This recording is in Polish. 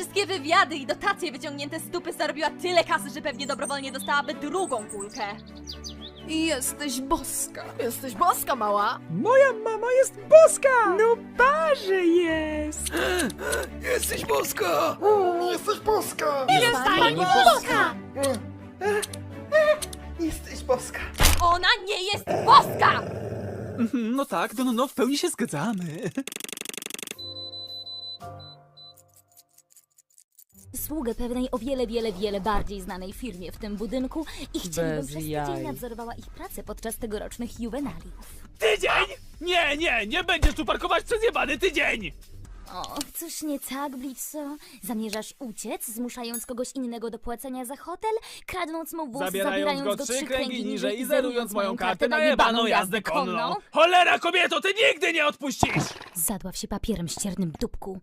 wszystkie wywiady i dotacje wyciągnięte z dupy zarobiła tyle kasy, że pewnie dobrowolnie dostałaby drugą kulkę. Jesteś boska. Jesteś boska, mała. Moja mama jest boska! No barze jest! Jesteś boska! Jesteś boska! Jest pani boska! Jesteś boska! Ona nie jest boska! No tak, no, no, no, w pełni się zgadzamy. Sługę pewnej o wiele, wiele, wiele bardziej znanej firmie w tym budynku i chciałabym Bez przez tydzień nadzorowała ich pracę podczas tegorocznych juwenaliów. Tydzień! Nie, nie, nie będziesz tu parkować przez jebany tydzień! O, cóż nie tak, Blitzo? Zamierzasz uciec, zmuszając kogoś innego do płacenia za hotel, kradnąc mu wóz, Zabierając go trzy kręgi niżej i zerując moją kartę na jebaną jazdę konną. Cholera, kobieto, ty nigdy nie odpuścisz! Zadław się papierem ściernym dupku.